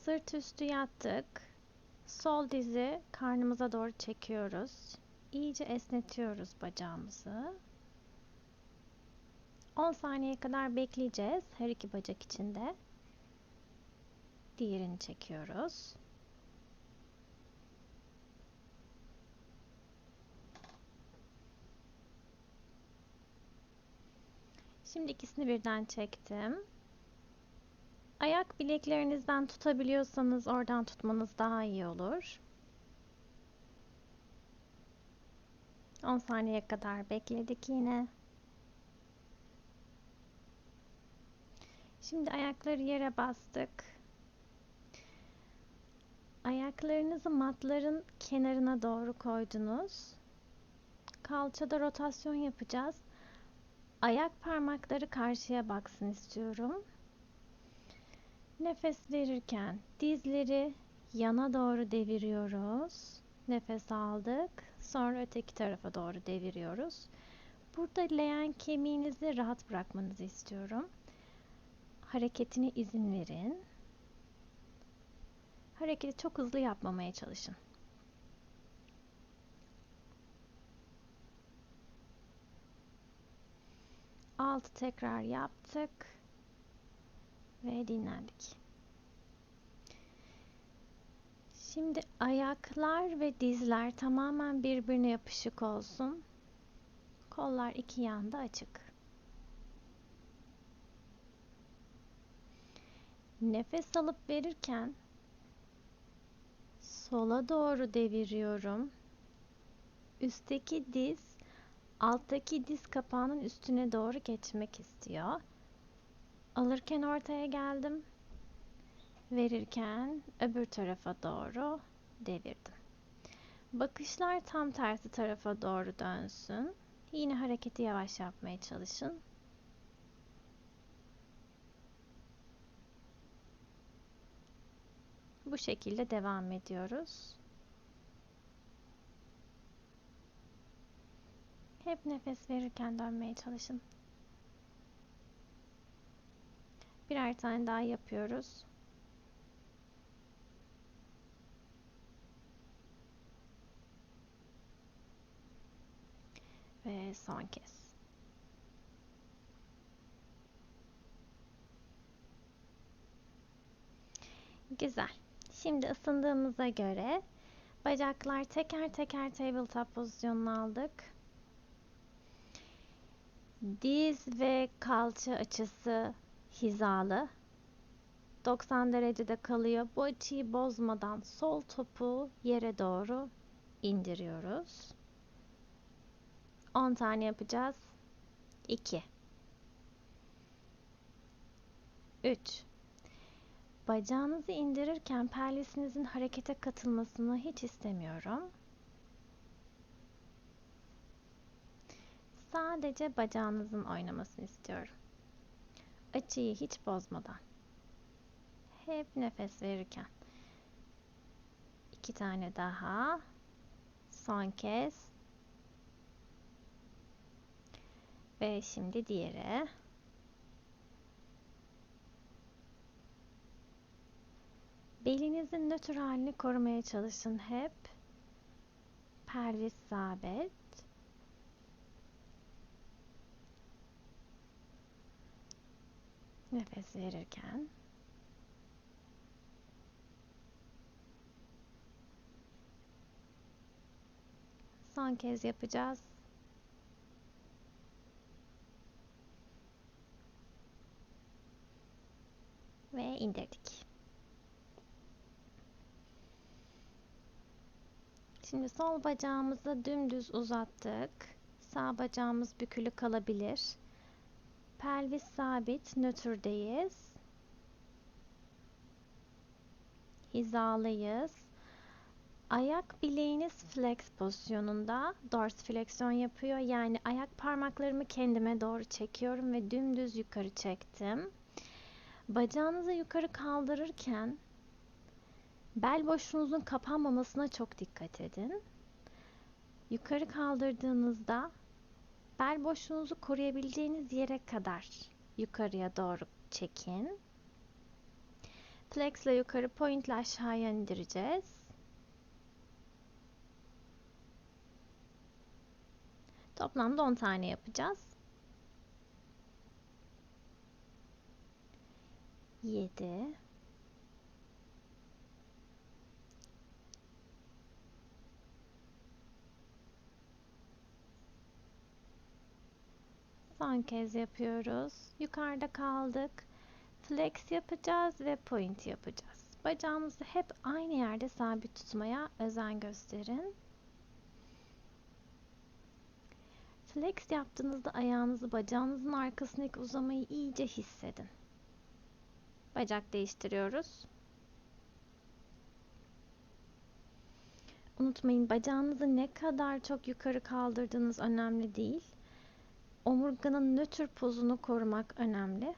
Sırt üstü yattık. Sol dizi karnımıza doğru çekiyoruz. İyice esnetiyoruz bacağımızı. 10 saniye kadar bekleyeceğiz her iki bacak içinde. Diğerini çekiyoruz. Şimdi ikisini birden çektim. Ayak bileklerinizden tutabiliyorsanız oradan tutmanız daha iyi olur. 10 saniye kadar bekledik yine. Şimdi ayakları yere bastık. Ayaklarınızı matların kenarına doğru koydunuz. Kalçada rotasyon yapacağız. Ayak parmakları karşıya baksın istiyorum. Nefes verirken dizleri yana doğru deviriyoruz. Nefes aldık. Sonra öteki tarafa doğru deviriyoruz. Burada leğen kemiğinizi rahat bırakmanızı istiyorum. Hareketine izin verin. Hareketi çok hızlı yapmamaya çalışın. Altı tekrar yaptık ve dinlendik. Şimdi ayaklar ve dizler tamamen birbirine yapışık olsun. Kollar iki yanda açık. Nefes alıp verirken sola doğru deviriyorum. Üstteki diz alttaki diz kapağının üstüne doğru geçmek istiyor. Alırken ortaya geldim. Verirken öbür tarafa doğru devirdim. Bakışlar tam tersi tarafa doğru dönsün. Yine hareketi yavaş yapmaya çalışın. Bu şekilde devam ediyoruz. Hep nefes verirken dönmeye çalışın. Birer tane daha yapıyoruz. Ve son kez. Güzel. Şimdi ısındığımıza göre bacaklar teker teker tabletop pozisyonuna aldık. Diz ve kalça açısı hizalı. 90 derecede kalıyor. Bu açıyı bozmadan sol topu yere doğru indiriyoruz. 10 tane yapacağız. 2 3 Bacağınızı indirirken pelvisinizin harekete katılmasını hiç istemiyorum. Sadece bacağınızın oynamasını istiyorum. Açıyı hiç bozmadan. Hep nefes verirken. İki tane daha. Son kez. Ve şimdi diğeri. Belinizin nötr halini korumaya çalışın hep. Pelvis sabit. Nefes verirken son kez yapacağız. Ve indirdik. Şimdi sol bacağımızı dümdüz uzattık. Sağ bacağımız bükülü kalabilir. Pelvis sabit, nötrdeyiz. Hizalıyız. Ayak bileğiniz flex pozisyonunda dorsifleksiyon yapıyor. Yani ayak parmaklarımı kendime doğru çekiyorum ve dümdüz yukarı çektim. Bacağınızı yukarı kaldırırken bel boşluğunuzun kapanmamasına çok dikkat edin. Yukarı kaldırdığınızda bel boşluğunuzu koruyabileceğiniz yere kadar yukarıya doğru çekin. Flex ile yukarı, point ile aşağıya indireceğiz. Toplamda 10 tane yapacağız. 7 Son kez yapıyoruz. Yukarıda kaldık. Flex yapacağız ve point yapacağız. Bacağımızı hep aynı yerde sabit tutmaya özen gösterin. Flex yaptığınızda ayağınızı bacağınızın arkasındaki uzamayı iyice hissedin. Bacak değiştiriyoruz. Unutmayın bacağınızı ne kadar çok yukarı kaldırdığınız önemli değil. Omurganın nötr pozunu korumak önemli.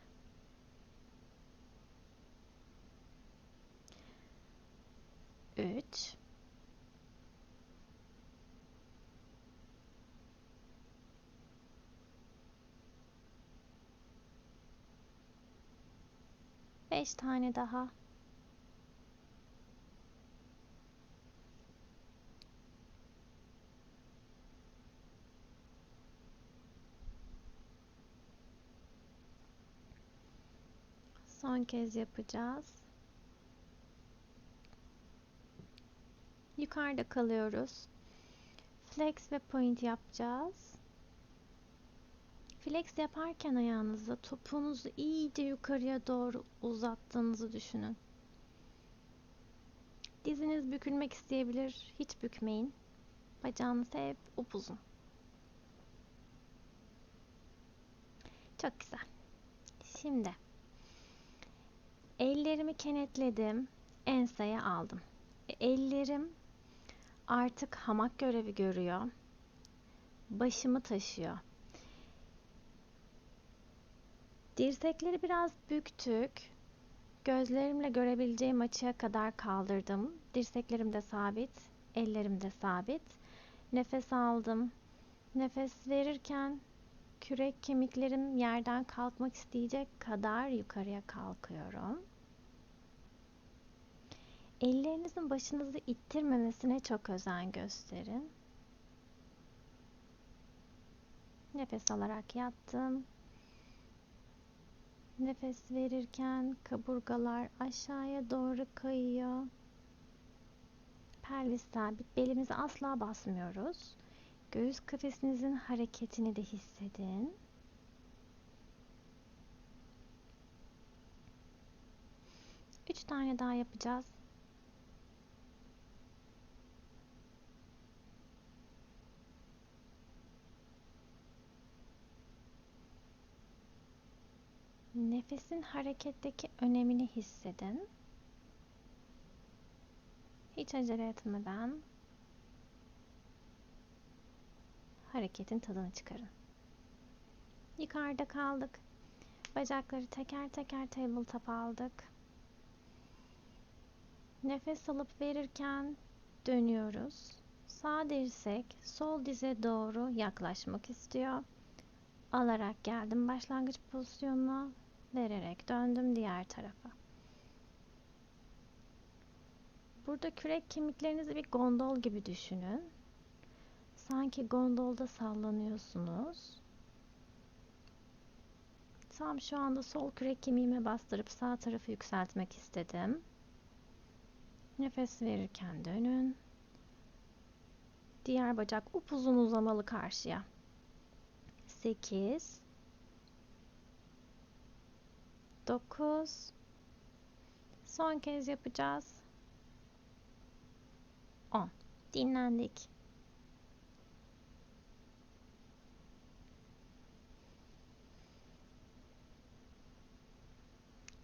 Üç. Beş tane daha. Son kez yapacağız. Yukarıda kalıyoruz. Flex ve point yapacağız. Flex yaparken ayağınızı topuğunuzu iyice yukarıya doğru uzattığınızı düşünün. Diziniz bükülmek isteyebilir. Hiç bükmeyin. Bacağınız hep upuzun. Çok güzel. Şimdi ellerimi kenetledim. Enseye aldım. E, ellerim artık hamak görevi görüyor. Başımı taşıyor. Dirsekleri biraz büktük. Gözlerimle görebileceğim açıya kadar kaldırdım. Dirseklerim de sabit, ellerim de sabit. Nefes aldım. Nefes verirken kürek kemiklerim yerden kalkmak isteyecek kadar yukarıya kalkıyorum. Ellerinizin başınızı ittirmemesine çok özen gösterin. Nefes alarak yattım. Nefes verirken kaburgalar aşağıya doğru kayıyor. Pelvis sabit. Belimizi asla basmıyoruz. Göğüs kafesinizin hareketini de hissedin. Üç tane daha yapacağız. Nefesin hareketteki önemini hissedin. Hiç acele etmeden hareketin tadını çıkarın. Yukarıda kaldık. Bacakları teker teker tabletop aldık. Nefes alıp verirken dönüyoruz. Sağ dirsek sol dize doğru yaklaşmak istiyor. Alarak geldim başlangıç pozisyonuna vererek döndüm diğer tarafa. Burada kürek kemiklerinizi bir gondol gibi düşünün. Sanki gondolda sallanıyorsunuz. Tam şu anda sol kürek kemiğime bastırıp sağ tarafı yükseltmek istedim. Nefes verirken dönün. Diğer bacak upuzun uzamalı karşıya. 8 9 Son kez yapacağız. 10 Dinlendik.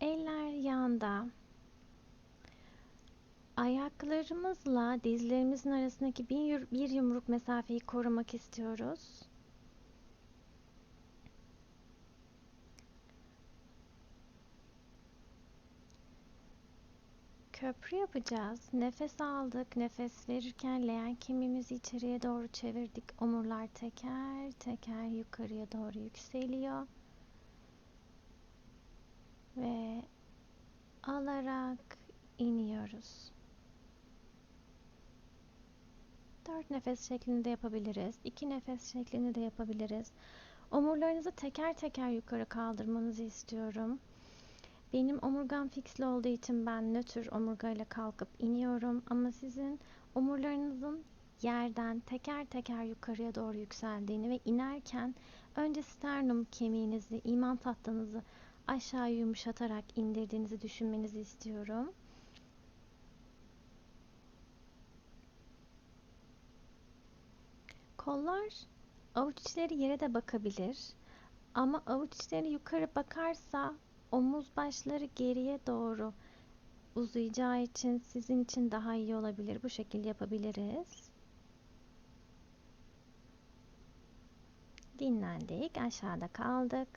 Eller yanda. Ayaklarımızla dizlerimizin arasındaki bir, bir yumruk mesafeyi korumak istiyoruz. Köprü yapacağız. Nefes aldık. Nefes verirken leğen kemiğimizi içeriye doğru çevirdik. Omurlar teker teker yukarıya doğru yükseliyor. Ve alarak iniyoruz. Dört nefes şeklinde yapabiliriz. İki nefes şeklinde de yapabiliriz. Omurlarınızı teker teker yukarı kaldırmanızı istiyorum. Benim omurgam fiksli olduğu için ben nötr omurgayla kalkıp iniyorum. Ama sizin omurlarınızın yerden teker teker yukarıya doğru yükseldiğini ve inerken önce sternum kemiğinizi, iman tahtınızı aşağı yumuşatarak indirdiğinizi düşünmenizi istiyorum. Kollar avuç içleri yere de bakabilir. Ama avuç içleri yukarı bakarsa omuz başları geriye doğru uzayacağı için sizin için daha iyi olabilir. Bu şekilde yapabiliriz. Dinlendik. Aşağıda kaldık.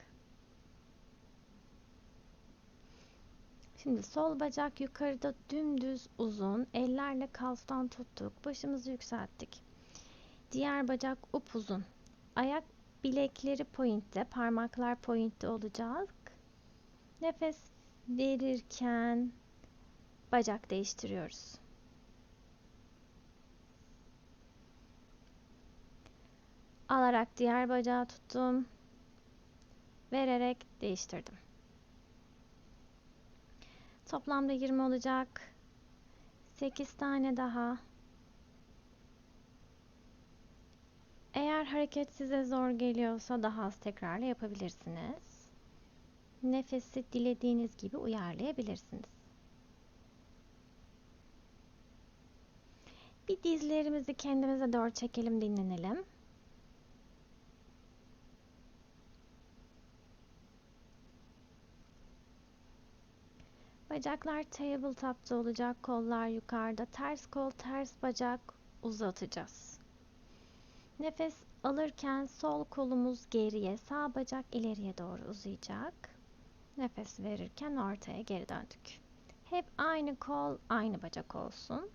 Şimdi sol bacak yukarıda dümdüz uzun. Ellerle kalftan tuttuk. Başımızı yükselttik. Diğer bacak upuzun. Ayak bilekleri pointte, parmaklar pointte olacak. Nefes verirken bacak değiştiriyoruz. Alarak diğer bacağı tuttum. Vererek değiştirdim. Toplamda 20 olacak. 8 tane daha. Eğer hareket size zor geliyorsa daha az tekrarla yapabilirsiniz. Nefesi dilediğiniz gibi uyarlayabilirsiniz. Bir dizlerimizi kendimize doğru çekelim, dinlenelim. Bacaklar tabletop'ta olacak, kollar yukarıda. Ters kol, ters bacak uzatacağız. Nefes alırken sol kolumuz geriye, sağ bacak ileriye doğru uzayacak. Nefes verirken ortaya geri döndük. Hep aynı kol, aynı bacak olsun.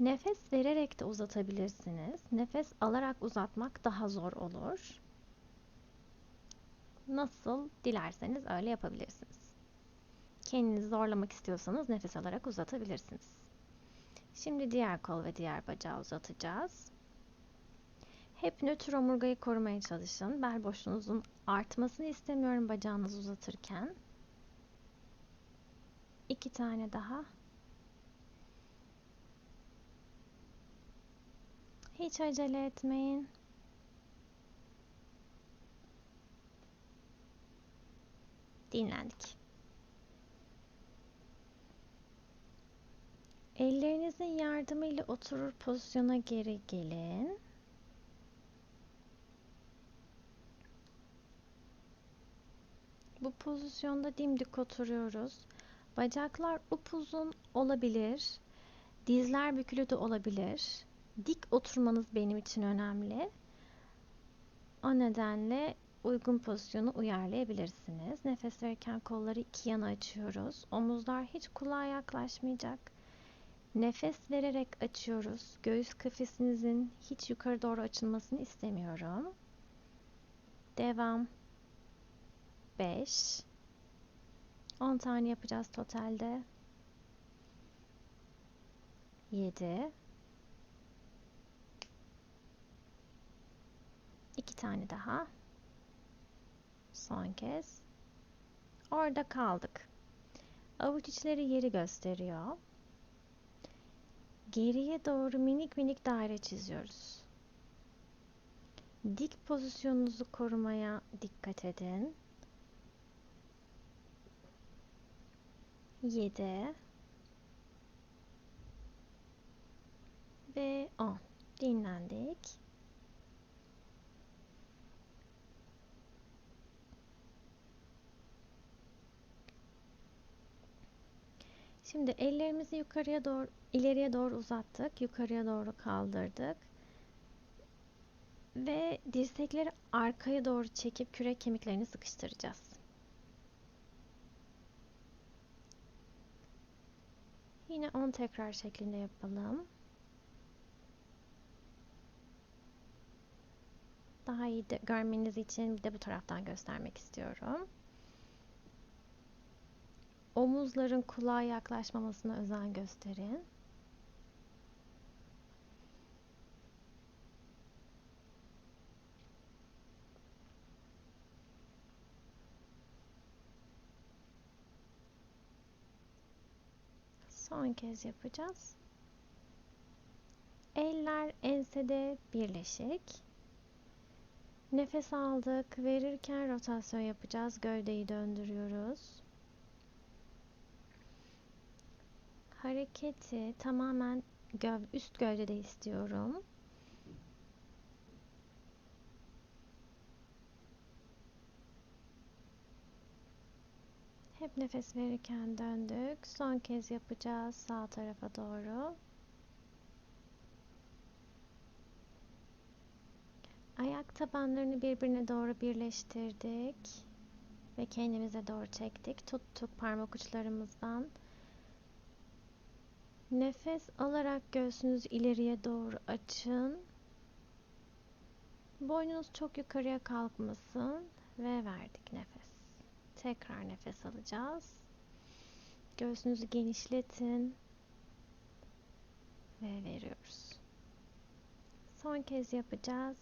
Nefes vererek de uzatabilirsiniz. Nefes alarak uzatmak daha zor olur. Nasıl dilerseniz öyle yapabilirsiniz. Kendinizi zorlamak istiyorsanız nefes alarak uzatabilirsiniz. Şimdi diğer kol ve diğer bacağı uzatacağız. Hep nötr omurgayı korumaya çalışın. Bel boşluğunuzun artmasını istemiyorum bacağınızı uzatırken. İki tane daha. Hiç acele etmeyin. Dinlendik. Ellerinizin yardımıyla oturur pozisyona geri gelin. Bu pozisyonda dimdik oturuyoruz. Bacaklar upuzun olabilir. Dizler bükülü de olabilir. Dik oturmanız benim için önemli. O nedenle uygun pozisyonu uyarlayabilirsiniz. Nefes verirken kolları iki yana açıyoruz. Omuzlar hiç kulağa yaklaşmayacak. Nefes vererek açıyoruz. Göğüs kafesinizin hiç yukarı doğru açılmasını istemiyorum. Devam. 5 10 tane yapacağız totalde. 7 2 tane daha. Son kez. Orada kaldık. Avuç içleri yeri gösteriyor. Geriye doğru minik minik daire çiziyoruz. Dik pozisyonunuzu korumaya dikkat edin. 7 ve 10 dinlendik. Şimdi ellerimizi yukarıya doğru ileriye doğru uzattık. Yukarıya doğru kaldırdık. Ve dirsekleri arkaya doğru çekip kürek kemiklerini sıkıştıracağız. Yine 10 tekrar şeklinde yapalım. Daha iyi de görmeniz için bir de bu taraftan göstermek istiyorum. Omuzların kulağa yaklaşmamasına özen gösterin. Son kez yapacağız. Eller ensede birleşik. Nefes aldık. Verirken rotasyon yapacağız. Gövdeyi döndürüyoruz. Hareketi tamamen göv üst gövdede istiyorum. Hep nefes verirken döndük. Son kez yapacağız sağ tarafa doğru. Ayak tabanlarını birbirine doğru birleştirdik ve kendimize doğru çektik. Tuttuk parmak uçlarımızdan. Nefes alarak göğsünüzü ileriye doğru açın. Boynunuz çok yukarıya kalkmasın ve verdik nefes. Tekrar nefes alacağız. Göğsünüzü genişletin ve veriyoruz. Son kez yapacağız.